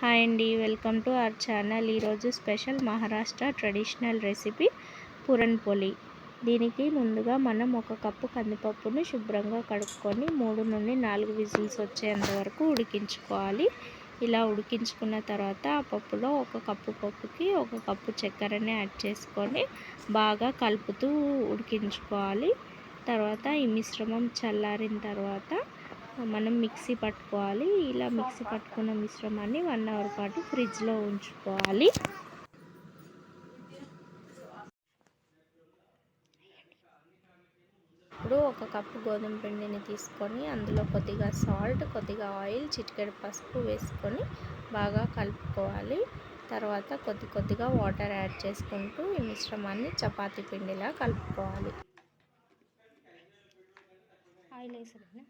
Hi అండి welcome to our channel. ఈరోజు special Maharashtra traditional recipe puran poli. దీనికి ముందుగా మనం ఒక కప్పు కందిపప్పుని శుభ్రంగా కడుక్కొని మూడు నుండి నాలుగు విజిల్స్ వచ్చేంత వరకు ఉడికించుకోవాలి. ఇలా ఉడికించుకున్న తర్వాత ఆ పప్పులో ఒక కప్పు పప్పుకి ఒక కప్పు చక్కెరని యాడ్ చేసుకొని బాగా కలుపుతూ ఉడికించుకోవాలి. తర్వాత ఈ మిశ్రమం చల్లారిన తర్వాత మనం మిక్సీ పట్టుకోవాలి. ఇలా మిక్సీ పట్టుకున్న మిశ్రమాన్ని వన్ అవర్ పాటు ఫ్రిడ్జ్లో ఉంచుకోవాలి. ఇప్పుడు ఒక కప్పు గోధుమ పిండిని తీసుకొని అందులో కొద్దిగా సాల్ట్ కొద్దిగా ఆయిల్ చిటికెడు పసుపు వేసుకొని బాగా కలుపుకోవాలి. తర్వాత కొద్ది కొద్దిగా వాటర్ యాడ్ చేసుకుంటూ ఈ మిశ్రమాన్ని చపాతీ పిండిలా కలుపుకోవాలి. ఆయిల్ వేసాను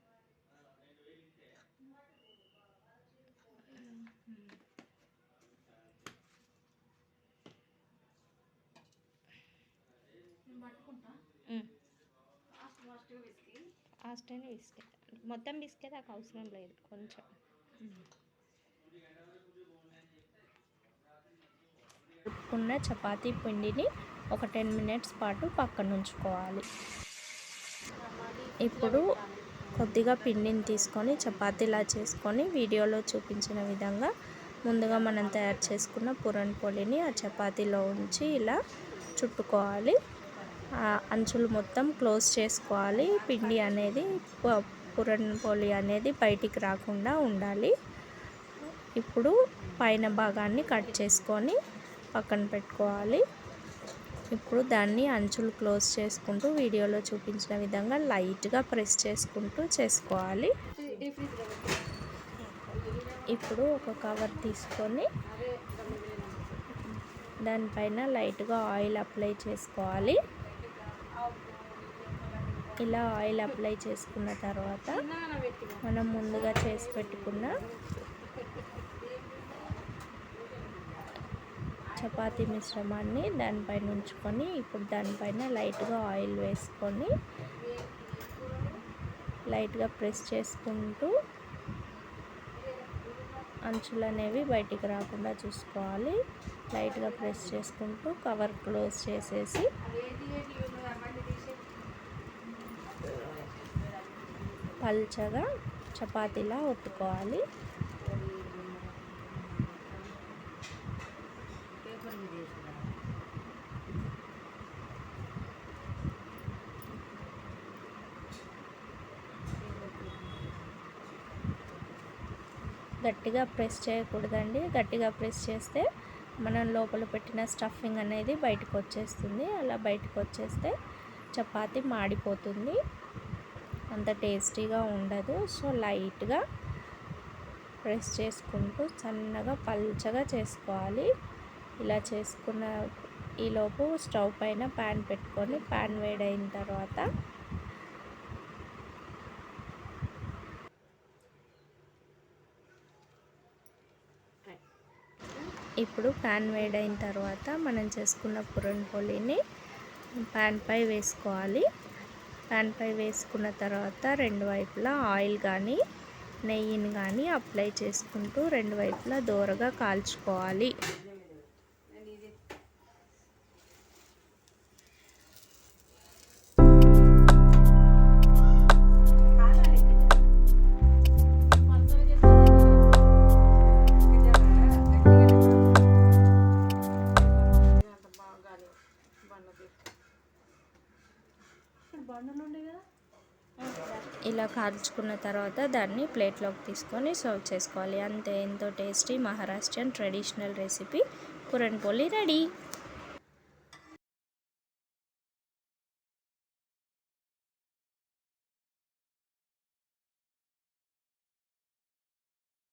ఆస్టైన్ బిస్కెట్ మొత్తం బిస్కెట్ నాకు అవసరం లేదు కొంచెం. ఉన్న చపాతీ పిండిని ఒక టెన్ మినిట్స్ పాటు పక్కన ఉంచుకోవాలి. ఇప్పుడు కొద్దిగా పిండిని తీసుకొని చపాతీలా చేసుకొని వీడియోలో చూపించిన విధంగా ముందుగా మనం తయారు చేసుకున్న పురణ్ పొడిని ఆ చపాతీలో ఉంచి ఇలా చుట్టుకోవాలి. అంచులు మొత్తం క్లోజ్ చేసుకోవాలి. పిండి అనేది పురణ్ అనేది బయటికి రాకుండా ఉండాలి. ఇప్పుడు పైన భాగాన్ని కట్ చేసుకొని పక్కన పెట్టుకోవాలి. ఇప్పుడు దాన్ని అంచులు క్లోజ్ చేసుకుంటూ వీడియోలో చూపించిన విధంగా లైట్గా ప్రెస్ చేసుకుంటూ చేసుకోవాలి. ఇప్పుడు ఒక కవర్ తీసుకొని దానిపైన లైట్గా ఆయిల్ అప్లై చేసుకోవాలి. ఇలా ఆయిల్ అప్లై చేసుకున్న తర్వాత మనం ముందుగా చేసి పెట్టుకున్న చపాతీ మిశ్రమాన్ని దానిపైన ఉంచుకొని ఇప్పుడు దానిపైన లైట్గా ఆయిల్ వేసుకొని లైట్గా ప్రెస్ చేసుకుంటూ అంచులు అనేవి బయటికి రాకుండా చూసుకోవాలి. లైట్గా ప్రెస్ చేసుకుంటూ కవర్ క్లోజ్ చేసేసి పల్చగా చపాతీలా ఒత్తుకోవాలి. గట్టిగా ప్రెస్ చేయకూడదండి. గట్టిగా ప్రెస్ చేస్తే మనం లోపల పెట్టిన స్టఫింగ్ అనేది బయటకు వచ్చేస్తుంది. అలా బయటకు వచ్చేస్తే చపాతి మాడిపోతుంది. అంత టేస్టీగా ఉండదు. సో లైట్గా ప్రెస్ చేసుకుంటూ సన్నగా పల్చగా చేసుకోవాలి. ఇలా చేసుకున్న ఈలోపు స్టవ్ పైన ప్యాన్ పెట్టుకొని ప్యాన్ వేడైన తర్వాత ఇప్పుడు ప్యాన్ వేడైన తర్వాత మనం చేసుకున్న పురణ్ పొలిని ప్యాన్ పై వేసుకోవాలి. ప్యాన్ పై వేసుకున్న తర్వాత రెండు వైపులా ఆయిల్ కానీ నెయ్యిని కానీ అప్లై చేసుకుంటూ రెండు వైపులా దోరగా కాల్చుకోవాలి. ఇలా కాల్చుకున్న తర్వాత దాన్ని ప్లేట్లోకి తీసుకొని సర్వ్ చేసుకోవాలి. అంతే ఎంతో tasty Maharashtrian traditional recipe. Puran poli ready.